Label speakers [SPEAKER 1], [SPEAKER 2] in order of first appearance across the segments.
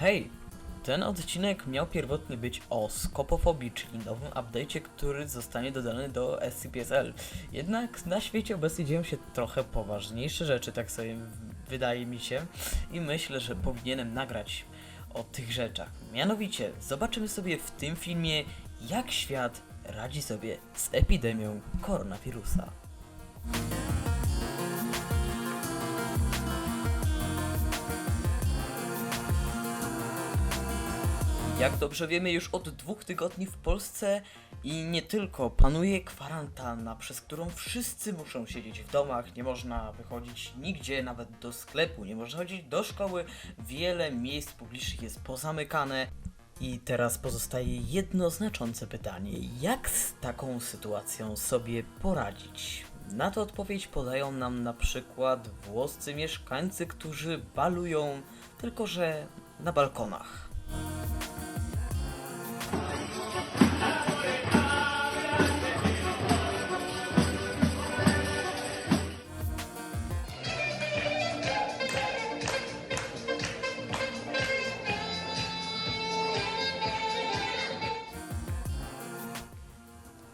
[SPEAKER 1] Hej! Ten odcinek miał pierwotnie być o skopofobii, czyli nowym update'cie, który zostanie dodany do SCPSL. Jednak na świecie obecnie dzieją się trochę poważniejsze rzeczy, tak sobie wydaje mi się. I myślę, że powinienem nagrać o tych rzeczach. Mianowicie, zobaczymy sobie w tym filmie, jak świat radzi sobie z epidemią koronawirusa. Jak dobrze wiemy, już od dwóch tygodni w Polsce i nie tylko panuje kwarantanna, przez którą wszyscy muszą siedzieć w domach, nie można wychodzić nigdzie, nawet do sklepu, nie można chodzić do szkoły, wiele miejsc publicznych jest pozamykane. I teraz pozostaje jedno znaczące pytanie: jak z taką sytuacją sobie poradzić? Na to odpowiedź podają nam na przykład włoscy mieszkańcy, którzy balują, tylko że na balkonach.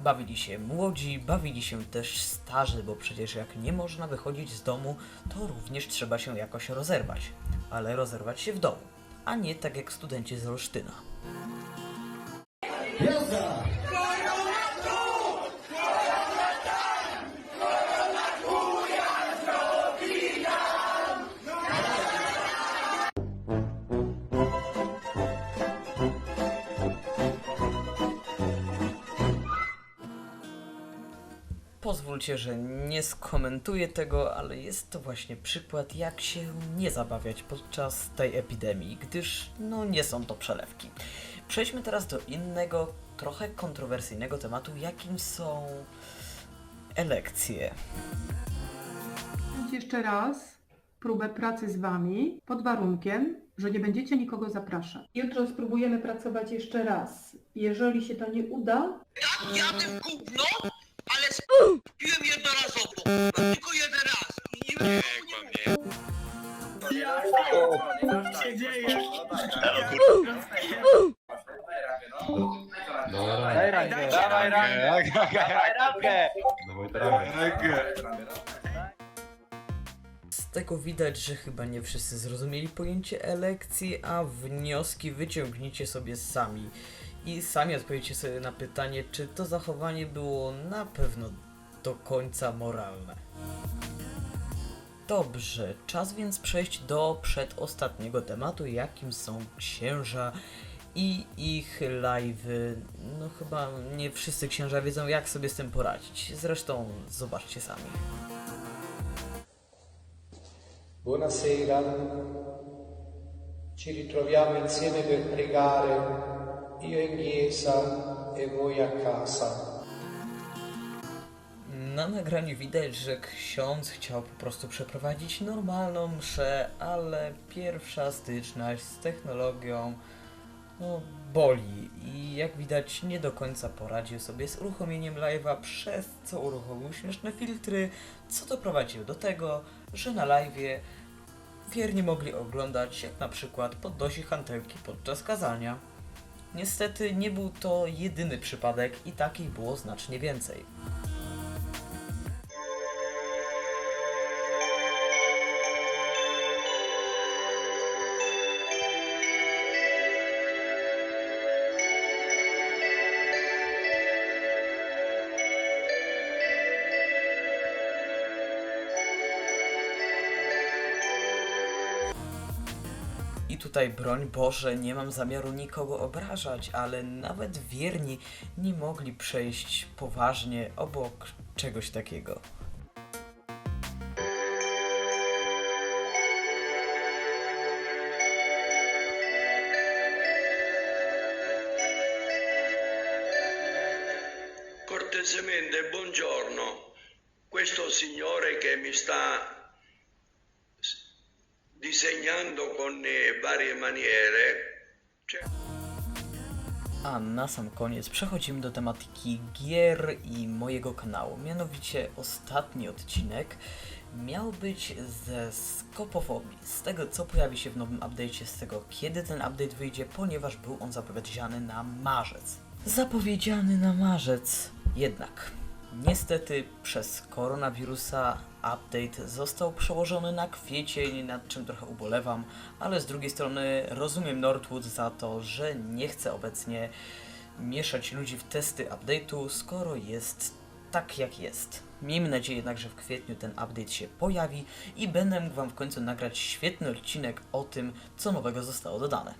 [SPEAKER 1] Bawili się młodzi, bawili się też starzy, bo przecież jak nie można wychodzić z domu, to również trzeba się jakoś rozerwać. Ale rozerwać się w domu, a nie tak jak studenci z Olsztyna. Pozwólcie, że nie skomentuję tego, ale jest to właśnie przykład, jak się nie zabawiać podczas tej epidemii, gdyż no nie są to przelewki. Przejdźmy teraz do innego, trochę kontrowersyjnego tematu, jakim są elekcje.
[SPEAKER 2] Jeszcze raz próbę pracy z Wami pod warunkiem, że nie będziecie nikogo zapraszać. Jutro spróbujemy pracować jeszcze raz. Jeżeli się to nie uda,
[SPEAKER 3] Tak, jadłem gówno, ale piłem jednorazowo. Tylko jeden raz. I nie wiem, nie
[SPEAKER 4] się dzieje?
[SPEAKER 5] Dawaj rangę. Dawaj rangę. Dawaj rangę. Dawaj rangę.
[SPEAKER 1] Z tego widać, że chyba nie wszyscy zrozumieli pojęcie elekcji, a wnioski wyciągnijcie sobie sami. I sami odpowiedzcie sobie na pytanie, czy to zachowanie było na pewno do końca moralne. Dobrze, czas więc przejść do przedostatniego tematu, jakim są księża i ich live'y. No chyba nie wszyscy księża wiedzą, jak sobie z tym poradzić. Zresztą zobaczcie sami.
[SPEAKER 6] Buonasera, ci ritroviamo insieme per pregare, io in chiesa e casa.
[SPEAKER 1] Na nagraniu widać, że ksiądz chciał po prostu przeprowadzić normalną mszę, ale pierwsza styczność z technologią no, boli i jak widać nie do końca poradził sobie z uruchomieniem live'a, przez co uruchomił śmieszne filtry, co doprowadziło do tego, że na live'ie wierni mogli oglądać jak na przykład podnosi hantelki podczas kazania. Niestety nie był to jedyny przypadek i takich było znacznie więcej. I tutaj, broń Boże, nie mam zamiaru nikogo obrażać, ale nawet wierni nie mogli przejść poważnie obok czegoś takiego.
[SPEAKER 3] Cortesemente, buongiorno. Questo signore che mi sta disegnando con eh, varie maniere,
[SPEAKER 1] A na sam koniec przechodzimy do tematyki gier i mojego kanału. Mianowicie ostatni odcinek miał być ze skopofobii, z tego co pojawi się w nowym update'cie, z tego kiedy ten update wyjdzie, ponieważ był on zapowiedziany na marzec. Zapowiedziany na marzec. Jednak, niestety przez koronawirusa update został przełożony na kwiecień, nad czym trochę ubolewam, ale z drugiej strony rozumiem Northwood za to, że nie chce obecnie mieszać ludzi w testy update'u, skoro jest tak jak jest. Miejmy nadzieję jednak, że w kwietniu ten update się pojawi i będę mógł Wam w końcu nagrać świetny odcinek o tym, co nowego zostało dodane.